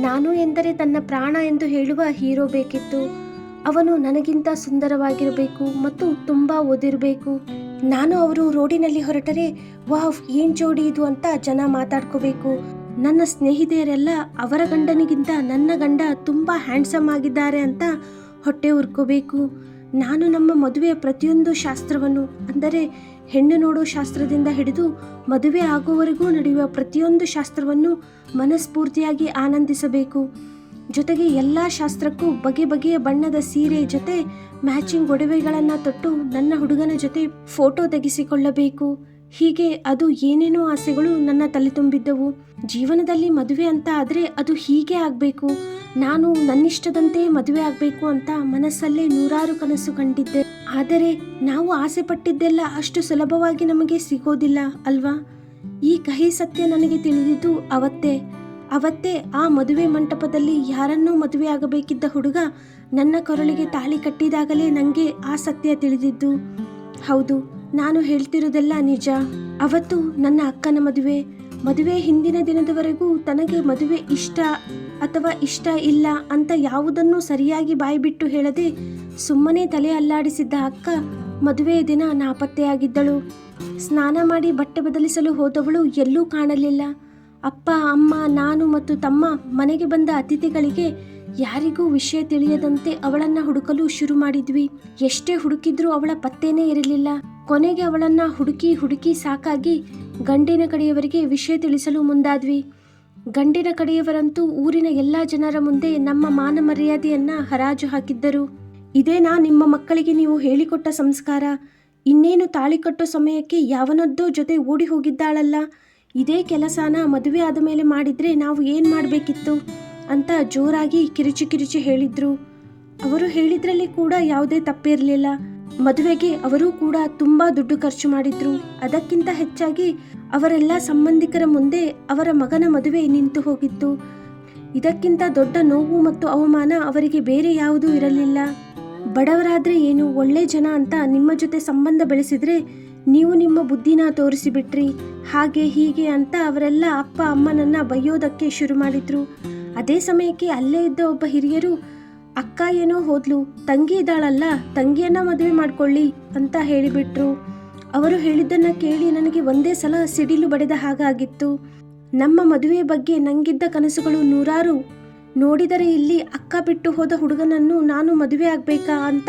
ನಾನು ಎಂದರೆ ತನ್ನ ಪ್ರಾಣ ಎಂದು ಹೇಳುವ ಹೀರೋ ಬೇಕಿತ್ತು. ಅವನು ನನಗಿಂತ ಸುಂದರವಾಗಿರಬೇಕು ಮತ್ತು ತುಂಬ ಓದಿರಬೇಕು. ನಾನು ಅವರು ರೋಡಿನಲ್ಲಿ ಹೊರಟರೆ, ವಾವ್, ಏನ್ ಜೋಡಿ ಇದು? ಅಂತ ಜನ ಮಾತಾಡ್ಕೋಬೇಕು. ನನ್ನ ಸ್ನೇಹಿತೆಯರೆಲ್ಲ ಅವರ ಗಂಡನಿಗಿಂತ ನನ್ನ ಗಂಡ ತುಂಬ ಹ್ಯಾಂಡ್ಸಮ್ ಆಗಿದ್ದಾರೆ ಅಂತ ಹೊಟ್ಟೆ ಉರ್ಕೋಬೇಕು. ನಾನು ನಮ್ಮ ಮದುವೆಯ ಪ್ರತಿಯೊಂದು ಶಾಸ್ತ್ರವನ್ನು, ಅಂದರೆ ಹೆಣ್ಣು ನೋಡೋ ಶಾಸ್ತ್ರದಿಂದ ಹಿಡಿದು ಮದುವೆ ಆಗುವವರೆಗೂ ನಡೆಯುವ ಪ್ರತಿಯೊಂದು ಶಾಸ್ತ್ರವನ್ನು ಮನಸ್ಫೂರ್ತಿಯಾಗಿ ಆನಂದಿಸಬೇಕು. ಜೊತೆಗೆ ಎಲ್ಲ ಶಾಸ್ತ್ರಕ್ಕೂ ಬಗೆ ಬಗೆಯ ಬಣ್ಣದ ಸೀರೆ ಜೊತೆ ಮ್ಯಾಚಿಂಗ್ ಒಡವೆಗಳನ್ನು ತೊಟ್ಟು ನನ್ನ ಹುಡುಗನ ಜೊತೆ ಫೋಟೋ ತೆಗೆಸಿಕೊಳ್ಳಬೇಕು. ಹೀಗೆ ಅದು ಏನೇನೋ ಆಸೆಗಳು ನನ್ನ ತಲೆ ತುಂಬಿದ್ದವು. ಜೀವನದಲ್ಲಿ ಮದುವೆ ಅಂತ ಆದರೆ ಅದು ಹೀಗೆ ಆಗಬೇಕು. ನಾನು ನನ್ನಿಷ್ಟದಂತೆ ಮದುವೆ ಆಗಬೇಕು ಅಂತ ಮನಸ್ಸಲ್ಲೇ ನೂರಾರು ಕನಸು ಕಂಡಿದ್ದೆ. ಆದರೆ ನಾವು ಆಸೆ ಪಟ್ಟಿದ್ದೆಲ್ಲ ಅಷ್ಟು ಸುಲಭವಾಗಿ ನಮಗೆ ಸಿಗೋದಿಲ್ಲ, ಅಲ್ವಾ? ಈ ಕಹಿ ಸತ್ಯ ನನಗೆ ತಿಳಿದಿದ್ದು ಅವತ್ತೇ. ಅವತ್ತೇ ಆ ಮದುವೆ ಮಂಟಪದಲ್ಲಿ ಯಾರನ್ನೂ ಮದುವೆ ಆಗಬೇಕಿದ್ದ ಹುಡುಗ ನನ್ನ ಕೊರಳಿಗೆ ತಾಳಿ ಕಟ್ಟಿದಾಗಲೇ ನನಗೆ ಆ ಸತ್ಯ ತಿಳಿದಿದ್ದು. ಹೌದು, ನಾನು ಹೇಳ್ತಿರೋದೆಲ್ಲ ನಿಜ. ಅವತ್ತು ನನ್ನ ಅಕ್ಕನ ಮದುವೆ. ಮದುವೆ ಹಿಂದಿನ ದಿನದವರೆಗೂ ತನಗೆ ಮದುವೆ ಇಷ್ಟ ಅಥವಾ ಇಷ್ಟ ಇಲ್ಲ ಅಂತ ಯಾವುದನ್ನು ಸರಿಯಾಗಿ ಬಾಯಿಬಿಟ್ಟು ಹೇಳದೆ ಸುಮ್ಮನೆ ತಲೆ ಅಲ್ಲಾಡಿಸಿದ್ದ ಅಕ್ಕ ಮದುವೆಯ ದಿನ ನಾಪತ್ತೆಯಾಗಿದ್ದಳು. ಸ್ನಾನ ಮಾಡಿ ಬಟ್ಟೆ ಬದಲಿಸಲು ಹೋದವಳು ಎಲ್ಲೂ ಕಾಣಲಿಲ್ಲ. ಅಪ್ಪ, ಅಮ್ಮ, ನಾನು ಮತ್ತು ತಮ್ಮ ಮನೆಗೆ ಬಂದ ಅತಿಥಿಗಳಿಗೆ ಯಾರಿಗೂ ವಿಷಯ ತಿಳಿಯದಂತೆ ಅವಳನ್ನ ಹುಡುಕಲು ಶುರು ಮಾಡಿದ್ವಿ. ಎಷ್ಟೇ ಹುಡುಕಿದ್ರೂ ಅವಳ ಪತ್ತೇನೇ ಇರಲಿಲ್ಲ. ಕೊನೆಗೆ ಅವಳನ್ನ ಹುಡುಕಿ ಹುಡುಕಿ ಸಾಕಾಗಿ ಗಂಡಿನ ಕಡೆಯವರಿಗೆ ವಿಷಯ ತಿಳಿಸಲು ಮುಂದಾದ್ವಿ. ಗಂಡಿನ ಕಡೆಯವರಂತೂ ಊರಿನ ಎಲ್ಲ ಜನರ ಮುಂದೆ ನಮ್ಮ ಮಾನ ಮರ್ಯಾದೆಯನ್ನ ಹರಾಜು ಹಾಕಿದ್ದರು. ಇದೇನಾ ನಿಮ್ಮ ಮಕ್ಕಳಿಗೆ ನೀವು ಹೇಳಿಕೊಟ್ಟ ಸಂಸ್ಕಾರ? ಇನ್ನೇನು ತಾಳಿ ಕಟ್ಟೋ ಸಮಯಕ್ಕೆ ಯಾವನದ್ದೋ ಜೊತೆ ಓಡಿ ಹೋಗಿದ್ದಾಳಲ್ಲ? ಇದೇ ಕೆಲಸನ ಮದುವೆ ಆದ ಮೇಲೆ ಮಾಡಿದ್ರೆ ನಾವು ಏನು ಮಾಡಬೇಕಿತ್ತು? ಅಂತ ಜೋರಾಗಿ ಕಿರಿಚಿ ಕಿರಿಚಿ ಹೇಳಿದ್ರು. ಅವರು ಹೇಳಿದ್ರಲ್ಲಿ ಕೂಡ ಯಾವುದೇ ತಪ್ಪಿರಲಿಲ್ಲ. ಮದುವೆಗೆ ಅವರು ಕೂಡ ತುಂಬಾ ದುಡ್ಡು ಖರ್ಚು ಮಾಡಿದ್ರು. ಅದಕ್ಕಿಂತ ಹೆಚ್ಚಾಗಿ ಅವರೆಲ್ಲ ಸಂಬಂಧಿಕರ ಮುಂದೆ ಅವರ ಮಗನ ಮದುವೆ ನಿಂತು ಹೋಗಿತ್ತು. ಇದಕ್ಕಿಂತ ದೊಡ್ಡ ನೋವು ಮತ್ತು ಅವಮಾನ ಅವರಿಗೆ ಬೇರೆ ಯಾವುದೂ ಇರಲಿಲ್ಲ. ಬಡವರಾದ್ರೆ ಏನು, ಒಳ್ಳೆ ಜನ ಅಂತ ನಿಮ್ಮ ಜೊತೆ ಸಂಬಂಧ ಬೆಳೆಸಿದ್ರೆ ನೀವು ನಿಮ್ಮ ಬುದ್ಧಿನ ತೋರಿಸಿಬಿಟ್ರಿ. ಹಾಗೆ ಹೀಗೆ ಅಂತ ಅವರೆಲ್ಲ ಅಪ್ಪ ಅಮ್ಮನನ್ನ ಬೈಯೋದಕ್ಕೆ ಶುರು ಮಾಡಿದ್ರು. ಅದೇ ಸಮಯಕ್ಕೆ ಅಲ್ಲೇ ಇದ್ದ ಒಬ್ಬ ಹಿರಿಯರು, ಅಕ್ಕ ಏನೋ ಹೋದ್ಲು, ತಂಗಿ ಇದ್ದಾಳಲ್ಲ, ತಂಗಿಯನ್ನ ಮದುವೆ ಮಾಡ್ಕೊಳ್ಳಿ ಅಂತ ಹೇಳಿಬಿಟ್ರು. ಅವರು ಹೇಳಿದ್ದನ್ನ ಕೇಳಿ ನನಗೆ ಒಂದೇ ಸಲ ಸಿಡಿಲು ಬಡಿದ ಹಾಗಾಗಿತ್ತು. ನಮ್ಮ ಮದುವೆ ಬಗ್ಗೆ ನಂಗಿದ್ದ ಕನಸುಗಳು ನೂರಾರು. ನೋಡಿದರೆ ಇಲ್ಲಿ ಅಕ್ಕ ಬಿಟ್ಟು ಹೋದ ಹುಡುಗನನ್ನು ನಾನು ಮದುವೆ ಆಗ್ಬೇಕಾ ಅಂತ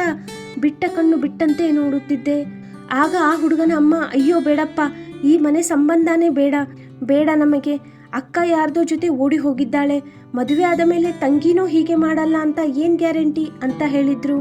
ಬಿಟ್ಟ ಕಣ್ಣು ಬಿಟ್ಟಂತೆ ನೋಡುತ್ತಿದ್ದೆ. ಆಗ ಆ ಹುಡುಗನ ಅಮ್ಮ, ಅಯ್ಯೋ ಬೇಡಪ್ಪ, ಈ ಮನೆ ಸಂಬಂಧನೇ ಬೇಡ ಬೇಡ ನಮಗೆ. ಅಕ್ಕ ಯಾರ್ದೋ ಜೊತೆ ಓಡಿ ಹೋಗಿದ್ದಾಳೆ. ಮದುವೆ ಆದ ಮೇಲೆ ತಂಗಿನೂ ಹೀಗೆ ಮಾಡಲ್ಲ ಅಂತ ಏನ್ ಗ್ಯಾರಂಟಿ? ಅಂತ ಹೇಳಿದ್ರು.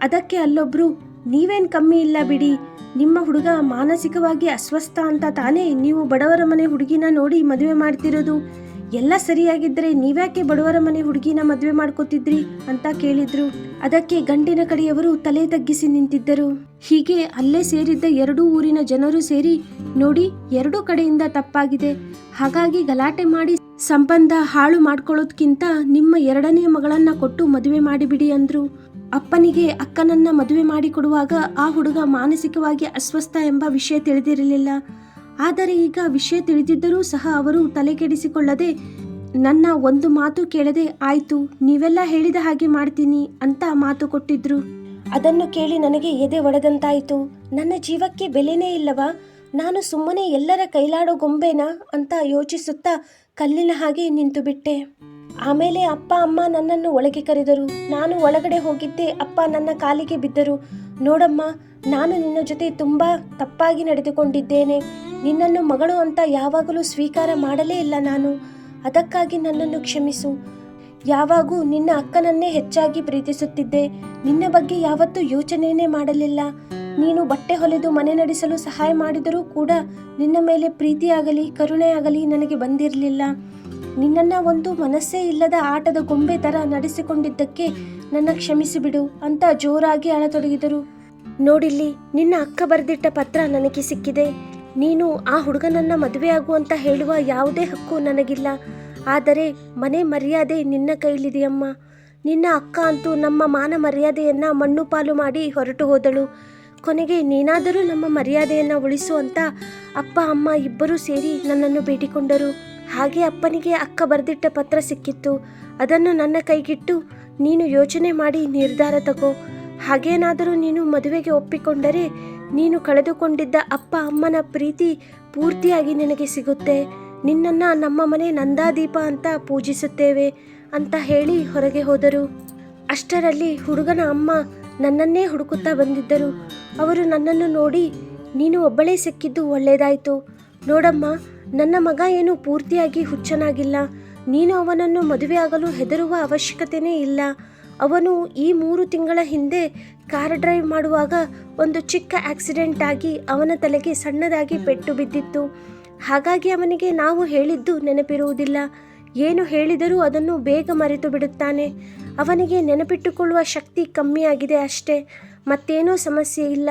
ಅದಕ್ಕೆ ಅಲ್ಲೊಬ್ರು, ನೀವೇನ್ ಕಮ್ಮಿ ಇಲ್ಲ ಬಿಡಿ. ನಿಮ್ಮ ಹುಡುಗ ಮಾನಸಿಕವಾಗಿ ಅಸ್ವಸ್ಥ ಅಂತ ತಾನೇ. ನೀವು ಬಡವರ ಮನೆ ಹುಡುಗಿನ ನೋಡಿ ಮದುವೆ ಮಾಡ್ತಿರೋದು. ಎಲ್ಲ ಸರಿಯಾಗಿದ್ದರೆ ನೀವ್ಯಾಕೆ ಬಡವರ ಮನೆ ಹುಡುಗಿನ ಮದುವೆ ಮಾಡ್ಕೋತಿದ್ರಿ ಅಂತ ಕೇಳಿದ್ರು. ಅದಕ್ಕೆ ಗಂಡಿನ ಕಡೆಯವರು ತಲೆ ತಗ್ಗಿಸಿ ನಿಂತಿದ್ದರು. ಹೀಗೆ ಅಲ್ಲೇ ಸೇರಿದ್ದ ಎರಡೂ ಊರಿನ ಜನರು ಸೇರಿ ನೋಡಿ ಎರಡೂ ಕಡೆಯಿಂದ ತಪ್ಪಾಗಿದೆ. ಹಾಗಾಗಿ ಗಲಾಟೆ ಮಾಡಿ ಸಂಬಂಧ ಹಾಳು ಮಾಡ್ಕೊಳ್ಳೋದ್ಕಿಂತ ನಿಮ್ಮ ಎರಡನೇ ಮಗಳನ್ನ ಕೊಟ್ಟು ಮದುವೆ ಮಾಡಿಬಿಡಿ ಅಂದ್ರು. ಅಪ್ಪನಿಗೆ ಅಕ್ಕನನ್ನ ಮದುವೆ ಮಾಡಿಕೊಡುವಾಗ ಆ ಹುಡುಗ ಮಾನಸಿಕವಾಗಿ ಅಸ್ವಸ್ಥ ಎಂಬ ವಿಷಯ ತಿಳಿದಿರಲಿಲ್ಲ. ಆದರೆ ಈಗ ವಿಷಯ ತಿಳಿದಿದ್ದರೂ ಸಹ ಅವರು ತಲೆಕೆಡಿಸಿಕೊಳ್ಳದೆ, ನನ್ನ ಒಂದು ಮಾತು ಕೇಳದೆ, ಆಯ್ತು, ನೀವೆಲ್ಲ ಹೇಳಿದ ಹಾಗೆ ಮಾಡ್ತೀನಿ ಅಂತ ಮಾತು ಕೊಟ್ಟಿದ್ರು. ಅದನ್ನು ಕೇಳಿ ನನಗೆ ಎದೆ ಒಡೆದಂತಾಯಿತು. ನನ್ನ ಜೀವಕ್ಕೆ ಬೆಲೆನೇ ಇಲ್ಲವಾ? ನಾನು ಸುಮ್ಮನೆ ಎಲ್ಲರ ಕೈಲಾಡೋ ಗೊಂಬೆನಾ ಅಂತ ಯೋಚಿಸುತ್ತಾ ಕಲ್ಲಿನ ಹಾಗೆ ನಿಂತು ಬಿಟ್ಟೆ. ಆಮೇಲೆ ಅಪ್ಪ, ಅಮ್ಮ ನನ್ನನ್ನು ಒಳಗೆ ಕರೆದರು. ನಾನು ಒಳಗಡೆ ಹೋಗಿದ್ದೆ. ಅಪ್ಪ ನನ್ನ ಕಾಲಿಗೆ ಬಿದ್ದರು. ನೋಡಮ್ಮ ನಾನು ನಿನ್ನ ಜೊತೆ ತುಂಬ ತಪ್ಪಾಗಿ ನಡೆದುಕೊಂಡಿದ್ದೇನೆ. ನಿನ್ನನ್ನು ಮಗಳು ಅಂತ ಯಾವಾಗಲೂ ಸ್ವೀಕಾರ ಮಾಡಲೇ ಇಲ್ಲ ನಾನು. ಅದಕ್ಕಾಗಿ ನನ್ನನ್ನು ಕ್ಷಮಿಸು. ಯಾವಾಗೂ ನಿನ್ನ ಅಕ್ಕನನ್ನೇ ಹೆಚ್ಚಾಗಿ ಪ್ರೀತಿಸುತ್ತಿದ್ದೆ. ನಿನ್ನ ಬಗ್ಗೆ ಯಾವತ್ತೂ ಯೋಚನೆಯೇ ಮಾಡಲಿಲ್ಲ. ನೀನು ಬಟ್ಟೆ ಹೊಲೆದು ಮನೆ ನಡೆಸಲು ಸಹಾಯ ಮಾಡಿದರೂ ಕೂಡ ನಿನ್ನ ಮೇಲೆ ಪ್ರೀತಿಯಾಗಲಿ, ಕರುಣೆಯಾಗಲಿ ನನಗೆ ಬಂದಿರಲಿಲ್ಲ. ನಿನ್ನನ್ನು ಒಂದು ಮನಸ್ಸೇ ಇಲ್ಲದ ಆಟದ ಗೊಂಬೆ ಥರ ನಡೆಸಿಕೊಂಡಿದ್ದಕ್ಕೆ ನನ್ನ ಕ್ಷಮಿಸಿಬಿಡು ಅಂತ ಜೋರಾಗಿ ಅಳತೊಡಗಿದರು ನೋಡಿಲ್ಲಿ, ನಿನ್ನ ಅಕ್ಕ ಬರೆದಿಟ್ಟ ಪತ್ರ ನನಗೆ ಸಿಕ್ಕಿದೆ. ನೀನು ಆ ಹುಡುಗನನ್ನ ಮದುವೆ ಆಗುವಂತ ಹೇಳುವ ಯಾವುದೇ ಹಕ್ಕು ನನಗಿಲ್ಲ. ಆದರೆ ಮನೆ ಮರ್ಯಾದೆ ನಿನ್ನ ಕೈಲಿದೆಯಮ್ಮ. ನಿನ್ನ ಅಕ್ಕ ಅಂತೂ ನಮ್ಮ ಮಾನ ಮರ್ಯಾದೆಯನ್ನ ಮಣ್ಣು ಪಾಲು ಮಾಡಿ ಹೊರಟು ಹೋದಳು. ಕೊನೆಗೆ ನೀನಾದರೂ ನಮ್ಮ ಮರ್ಯಾದೆಯನ್ನ ಉಳಿಸುವಂತ ಅಪ್ಪ, ಅಮ್ಮ ಇಬ್ಬರೂ ಸೇರಿ ನನ್ನನ್ನು ಬೇಡಿಕೊಂಡರು. ಹಾಗೆ ಅಪ್ಪನಿಗೆ ಅಕ್ಕ ಬರೆದಿಟ್ಟ ಪತ್ರ ಸಿಕ್ಕಿತ್ತು. ಅದನ್ನು ನನ್ನ ಕೈಗಿಟ್ಟು ನೀನು ಯೋಚನೆ ಮಾಡಿ ನಿರ್ಧಾರ ತಗೋ. ಹಾಗೇನಾದರೂ ನೀನು ಮದುವೆಗೆ ಒಪ್ಪಿಕೊಂಡರೆ ನೀನು ಕಳೆದುಕೊಂಡಿದ್ದ ಅಪ್ಪ ಅಮ್ಮನ ಪ್ರೀತಿ ಪೂರ್ತಿಯಾಗಿ ನಿನಗೆ ಸಿಗುತ್ತೆ. ನಿನ್ನನ್ನು ನಮ್ಮ ಮನೆ ನಂದಾದೀಪ ಅಂತ ಪೂಜಿಸುತ್ತೇವೆ ಅಂತ ಹೇಳಿ ಹೊರಗೆ ಹೋದರು. ಅಷ್ಟರಲ್ಲಿ ಹುಡುಗನ ಅಮ್ಮ ನನ್ನನ್ನೇ ಹುಡುಕುತ್ತಾ ಬಂದಿದ್ದರು. ಅವರು ನನ್ನನ್ನು ನೋಡಿ, ನೀನು ಒಬ್ಬಳೇ ಸಿಕ್ಕಿದ್ದು ಒಳ್ಳೆಯದಾಯಿತು ನೋಡಮ್ಮ, ನನ್ನ ಮಗ ಏನು ಪೂರ್ತಿಯಾಗಿ ಹುಚ್ಚನಾಗಿಲ್ಲ. ನೀನು ಅವನನ್ನು ಮದುವೆಯಾಗಲು ಹೆದರುವ ಅವಶ್ಯಕತೆಯೇ ಇಲ್ಲ. ಅವನು ಈ ಮೂರು ತಿಂಗಳ ಹಿಂದೆ ಕಾರ್ ಡ್ರೈವ್ ಮಾಡುವಾಗ ಒಂದು ಚಿಕ್ಕ ಆಕ್ಸಿಡೆಂಟ್ ಆಗಿ ಅವನ ತಲೆಗೆ ಸಣ್ಣದಾಗಿ ಪೆಟ್ಟು ಬಿದ್ದಿತ್ತು. ಹಾಗಾಗಿ ಅವನಿಗೆ ನಾವು ಹೇಳಿದ್ದು ನೆನಪಿರುವುದಿಲ್ಲ. ಏನು ಹೇಳಿದರೂ ಅದನ್ನು ಬೇಗ ಮರೆತು ಬಿಡುತ್ತಾನೆ. ಅವನಿಗೆ ನೆನಪಿಟ್ಟುಕೊಳ್ಳುವ ಶಕ್ತಿ ಕಮ್ಮಿಯಾಗಿದೆ ಅಷ್ಟೇ. ಮತ್ತೇನೂ ಸಮಸ್ಯೆ ಇಲ್ಲ.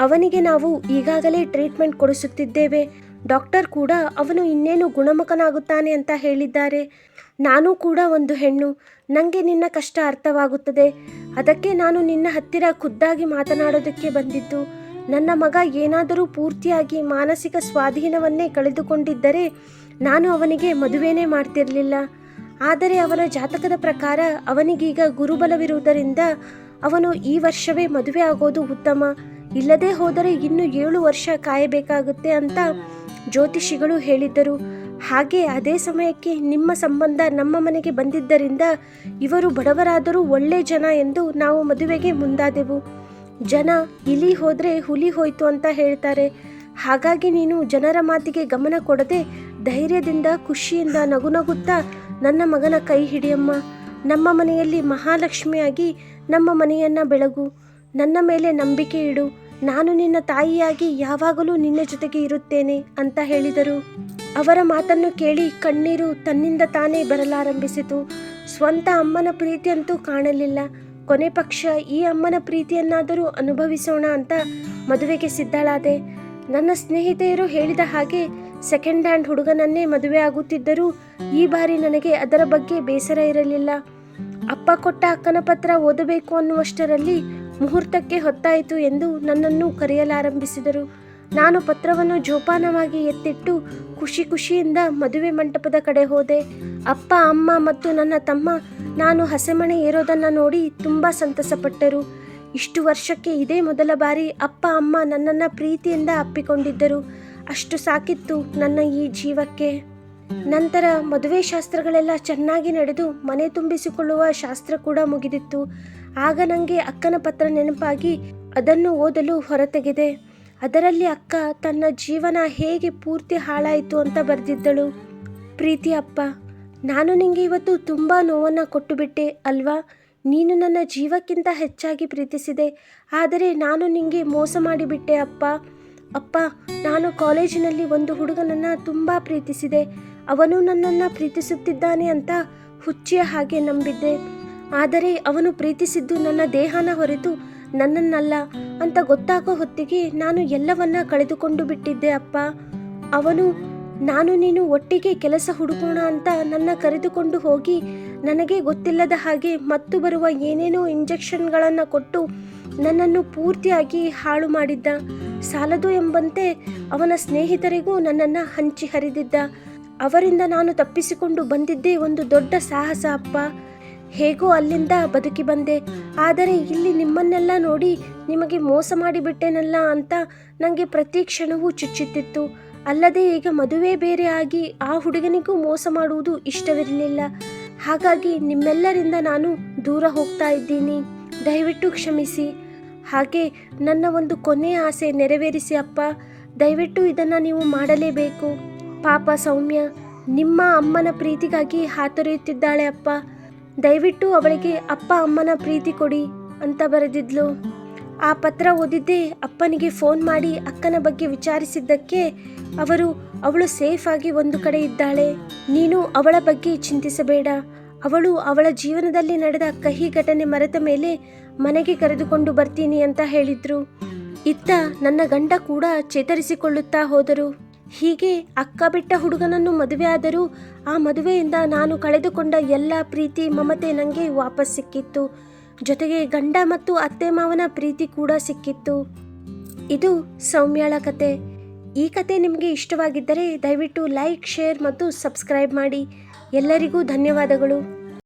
ಅವನಿಗೆ ನಾವು ಈಗಾಗಲೇ ಟ್ರೀಟ್ಮೆಂಟ್ ಕೊಡಿಸುತ್ತಿದ್ದೇವೆ. ಡಾಕ್ಟರ್ ಕೂಡ ಅವನು ಇನ್ನೇನು ಗುಣಮುಖನಾಗುತ್ತಾನೆ ಅಂತ ಹೇಳಿದ್ದಾರೆ. ನಾನು ಕೂಡ ಒಂದು ಹೆಣ್ಣು. ನನಗೆ ನಿನ್ನ ಕಷ್ಟ ಅರ್ಥವಾಗುತ್ತದೆ. ಅದಕ್ಕೆ ನಾನು ನಿನ್ನ ಹತ್ತಿರ ಖುದ್ದಾಗಿ ಮಾತನಾಡೋದಕ್ಕೆ ಬಂದಿದ್ದು. ನನ್ನ ಮಗ ಏನಾದರೂ ಪೂರ್ತಿಯಾಗಿ ಮಾನಸಿಕ ಸ್ವಾಧೀನವನ್ನೇ ಕಳೆದುಕೊಂಡಿದ್ದರೆ ನಾನು ಅವನಿಗೆ ಮದುವೆನೇ ಮಾಡ್ತಿರಲಿಲ್ಲ. ಆದರೆ ಅವನ ಜಾತಕದ ಪ್ರಕಾರ ಅವನಿಗೀಗ ಗುರುಬಲವಿರುವುದರಿಂದ ಅವನು ಈ ವರ್ಷವೇ ಮದುವೆ ಆಗೋದು ಉತ್ತಮ. ಇಲ್ಲದೆ ಹೋದರೆ ಇನ್ನು ಏಳು ವರ್ಷ ಕಾಯಬೇಕಾಗುತ್ತೆ ಅಂತ ಜ್ಯೋತಿಷಿಗಳು ಹೇಳಿದ್ದರು. ಹಾಗೆ ಅದೇ ಸಮಯಕ್ಕೆ ನಿಮ್ಮ ಸಂಬಂಧ ನಮ್ಮ ಮನೆಗೆ ಬಂದಿದ್ದರಿಂದ ಇವರು ಬಡವರಾದರೂ ಒಳ್ಳೆ ಜನ ಎಂದು ನಾವು ಮದುವೆಗೆ ಮುಂದಾದೆವು. ಜನ ಇಲಿ ಹೋದರೆ ಹುಲಿ ಹೋಯಿತು ಅಂತ ಹೇಳ್ತಾರೆ. ಹಾಗಾಗಿ ನೀನು ಜನರ ಮಾತಿಗೆ ಗಮನ ಕೊಡದೆ ಧೈರ್ಯದಿಂದ ಖುಷಿಯಿಂದ ನಗುನಗುತ್ತಾ ನನ್ನ ಮಗನ ಕೈ ಹಿಡಿಯಮ್ಮ. ನಮ್ಮ ಮನೆಯಲ್ಲಿ ಮಹಾಲಕ್ಷ್ಮಿಯಾಗಿ ನಮ್ಮ ಮನೆಯನ್ನು ಬೆಳಗು. ನನ್ನ ಮೇಲೆ ನಂಬಿಕೆ ಇಡು. ನಾನು ನಿನ್ನ ತಾಯಿಯಾಗಿ ಯಾವಾಗಲೂ ನಿನ್ನ ಜೊತೆಗೆ ಇರುತ್ತೇನೆ ಅಂತ ಹೇಳಿದರು. ಅವರ ಮಾತನ್ನು ಕೇಳಿ ಕಣ್ಣೀರು ತನ್ನಿಂದ ತಾನೇ ಬರಲಾರಂಭಿಸಿತು. ಸ್ವಂತ ಅಮ್ಮನ ಪ್ರೀತಿಯಂತೂ ಕಾಣಲಿಲ್ಲ. ಕೊನೆ ಪಕ್ಷ ಈ ಅಮ್ಮನ ಪ್ರೀತಿಯನ್ನಾದರೂ ಅನುಭವಿಸೋಣ ಅಂತ ಮದುವೆಗೆ ಸಿದ್ಧಳಾದೆ. ನನ್ನ ಸ್ನೇಹಿತೆಯರು ಹೇಳಿದ ಹಾಗೆ ಸೆಕೆಂಡ್ ಹ್ಯಾಂಡ್ ಹುಡುಗನನ್ನೇ ಮದುವೆ ಆಗುತ್ತಿದ್ದರೂ ಈ ಬಾರಿ ನನಗೆ ಅದರ ಬಗ್ಗೆ ಬೇಸರ ಇರಲಿಲ್ಲ. ಅಪ್ಪ ಕೊಟ್ಟ ಅಕ್ಕನ ಪತ್ರ ಓದಬೇಕು ಅನ್ನುವಷ್ಟರಲ್ಲಿ ಮುಹೂರ್ತಕ್ಕೆ ಹೊತ್ತಾಯಿತು ಎಂದು ನನ್ನನ್ನು ಕರೆಯಲಾರಂಭಿಸಿದರು. ನಾನು ಪತ್ರವನ್ನು ಜೋಪಾನವಾಗಿ ಎತ್ತಿಟ್ಟು ಖುಷಿ ಖುಷಿಯಿಂದ ಮದುವೆ ಮಂಟಪದ ಕಡೆ ಹೋದೆ. ಅಪ್ಪ, ಅಮ್ಮ ಮತ್ತು ನನ್ನ ತಮ್ಮ ನಾನು ಹಸೆಮಣೆ ಏರೋದನ್ನು ನೋಡಿ ತುಂಬ ಸಂತಸಪಟ್ಟರು. ಇಷ್ಟು ವರ್ಷಕ್ಕೆ ಇದೇ ಮೊದಲ ಬಾರಿ ಅಪ್ಪ, ಅಮ್ಮ ನನ್ನನ್ನು ಪ್ರೀತಿಯಿಂದ ಅಪ್ಪಿಕೊಂಡಿದ್ದರು. ಅಷ್ಟು ಸಾಕಿತ್ತು ನನ್ನ ಈ ಜೀವಕ್ಕೆ. ನಂತರ ಮದುವೆ ಶಾಸ್ತ್ರಗಳೆಲ್ಲ ಚೆನ್ನಾಗಿ ನಡೆದು ಮನೆ ತುಂಬಿಸಿಕೊಳ್ಳುವ ಶಾಸ್ತ್ರ ಕೂಡ ಮುಗಿದಿತ್ತು. ಆಗ ನನಗೆ ಅಕ್ಕನ ಪತ್ರ ನೆನಪಾಗಿ ಅದನ್ನು ಓದಲು ಹೊರತೆಗೆದೆ. ಅದರಲ್ಲಿ ಅಕ್ಕ ತನ್ನ ಜೀವನ ಹೇಗೆ ಪೂರ್ತಿ ಹಾಳಾಯಿತು ಅಂತ ಬರೆದಿದ್ದಳು. ಪ್ರೀತಿ ಅಪ್ಪ, ನಾನು ನಿಂಗೆ ಇವತ್ತು ತುಂಬ ನೋವನ್ನು ಕೊಟ್ಟುಬಿಟ್ಟೆ ಅಲ್ವಾ? ನೀನು ನನ್ನ ಜೀವಕ್ಕಿಂತ ಹೆಚ್ಚಾಗಿ ಪ್ರೀತಿಸಿದೆ. ಆದರೆ ನಾನು ನಿಂಗೆ ಮೋಸ ಮಾಡಿಬಿಟ್ಟೆ ಅಪ್ಪ. ಅಪ್ಪ, ನಾನು ಕಾಲೇಜಿನಲ್ಲಿ ಒಂದು ಹುಡುಗನನ್ನು ತುಂಬ ಪ್ರೀತಿಸಿದೆ. ಅವನು ನನ್ನನ್ನು ಪ್ರೀತಿಸುತ್ತಿದ್ದಾನೆ ಅಂತ ಹುಚ್ಚಿಯ ಹಾಗೆ ನಂಬಿದ್ದೆ. ಆದರೆ ಅವನು ಪ್ರೀತಿಸಿದ್ದು ನನ್ನ ದೇಹನ ಹೊರತು ನನ್ನನ್ನಲ್ಲ ಅಂತ ಗೊತ್ತಾಗೋ ಹೊತ್ತಿಗೆ ನಾನು ಎಲ್ಲವನ್ನ ಕಳೆದುಕೊಂಡು ಬಿಟ್ಟಿದ್ದೆ ಅಪ್ಪ. ಅವನು, ನಾನು ನೀನು ಒಟ್ಟಿಗೆ ಕೆಲಸ ಹುಡುಕೋಣ ಅಂತ ನನ್ನ ಕರೆದುಕೊಂಡು ಹೋಗಿ ನನಗೆ ಗೊತ್ತಿಲ್ಲದ ಹಾಗೆ ಮತ್ತು ಬರುವ ಏನೇನೋ ಇಂಜೆಕ್ಷನ್ಗಳನ್ನು ಕೊಟ್ಟು ನನ್ನನ್ನು ಪೂರ್ತಿಯಾಗಿ ಹಾಳು ಮಾಡಿದ್ದ. ಸಾಲದು ಎಂಬಂತೆ ಅವನ ಸ್ನೇಹಿತರಿಗೂ ನನ್ನನ್ನು ಹಂಚಿ ಹರಿದಿದ್ದ. ಅವರಿಂದ ನಾನು ತಪ್ಪಿಸಿಕೊಂಡು ಬಂದಿದ್ದೇ ಒಂದು ದೊಡ್ಡ ಸಾಹಸ ಅಪ್ಪ. ಹೇಗೋ ಅಲ್ಲಿಂದ ಬದುಕಿ ಬಂದೆ. ಆದರೆ ಇಲ್ಲಿ ನಿಮ್ಮನ್ನೆಲ್ಲ ನೋಡಿ ನಿಮಗೆ ಮೋಸ ಮಾಡಿಬಿಟ್ಟೆನಲ್ಲ ಅಂತ ನನಗೆ ಪ್ರತಿ ಕ್ಷಣವೂ ಚುಚ್ಚುತ್ತಿತ್ತು. ಅಲ್ಲದೆ ಈಗ ಮದುವೆ ಬೇರೆ ಆಗಿ ಆ ಹುಡುಗನಿಗೂ ಮೋಸ ಮಾಡುವುದು ಇಷ್ಟವಿರಲಿಲ್ಲ. ಹಾಗಾಗಿ ನಿಮ್ಮೆಲ್ಲರಿಂದ ನಾನು ದೂರ ಹೋಗ್ತಾ ಇದ್ದೀನಿ. ದಯವಿಟ್ಟು ಕ್ಷಮಿಸಿ. ಹಾಗೆ ನನ್ನ ಒಂದು ಕೊನೆಯ ಆಸೆ ನೆರವೇರಿಸಿ ಅಪ್ಪ. ದಯವಿಟ್ಟು ಇದನ್ನು ನೀವು ಮಾಡಲೇಬೇಕು. ಪಾಪ ಸೌಮ್ಯ, ನಿಮ್ಮ ಅಮ್ಮನ ಪ್ರೀತಿಗಾಗಿ ಹಾತೊರೆಯುತ್ತಿದ್ದಾಳೆ ಅಪ್ಪ. ದಯವಿಟ್ಟು ಅವಳಿಗೆ ಅಪ್ಪ ಅಮ್ಮನ ಪ್ರೀತಿ ಕೊಡಿ ಅಂತ ಬರೆದಿದ್ಲು. ಆ ಪತ್ರ ಓದಿದ್ದೇ ಅಪ್ಪನಿಗೆ ಫೋನ್ ಮಾಡಿ ಅಕ್ಕನ ಬಗ್ಗೆ ವಿಚಾರಿಸಿದ್ದಕ್ಕೆ ಅವರು, ಅವಳು ಸೇಫ್ ಆಗಿ ಒಂದು ಕಡೆ ಇದ್ದಾಳೆ. ನೀನು ಅವಳ ಬಗ್ಗೆ ಚಿಂತಿಸಬೇಡ. ಅವಳು ಅವಳ ಜೀವನದಲ್ಲಿ ನಡೆದ ಕಹಿ ಘಟನೆ ಮರೆತ ಮೇಲೆ ಮನೆಗೆ ಕರೆದುಕೊಂಡು ಬರ್ತೀನಿ ಅಂತ ಹೇಳಿದ್ರು. ಇತ್ತ ನನ್ನ ಗಂಡ ಕೂಡ ಚೇತರಿಸಿಕೊಳ್ಳುತ್ತಾ ಹೋದರು. ಹೀಗೆ ಅಕ್ಕ ಬಿಟ್ಟ ಹುಡುಗನನ್ನು ಮದುವೆಯಾದರೂ ಆ ಮದುವೆಯಿಂದ ನಾನು ಕಳೆದುಕೊಂಡ ಎಲ್ಲ ಪ್ರೀತಿ ಮಮತೆ ನನಗೆ ವಾಪಸ್ ಸಿಕ್ಕಿತ್ತು. ಜೊತೆಗೆ ಗಂಡ ಮತ್ತು ಅತ್ತೆ ಮಾವನ ಪ್ರೀತಿ ಕೂಡ ಸಿಕ್ಕಿತ್ತು. ಇದು ಸೌಮ್ಯಳ ಕತೆ. ಈ ಕತೆ ನಿಮಗೆ ಇಷ್ಟವಾಗಿದ್ದರೆ ದಯವಿಟ್ಟು ಲೈಕ್, ಶೇರ್ ಮತ್ತು ಸಬ್ಸ್ಕ್ರೈಬ್ ಮಾಡಿ. ಎಲ್ಲರಿಗೂ ಧನ್ಯವಾದಗಳು.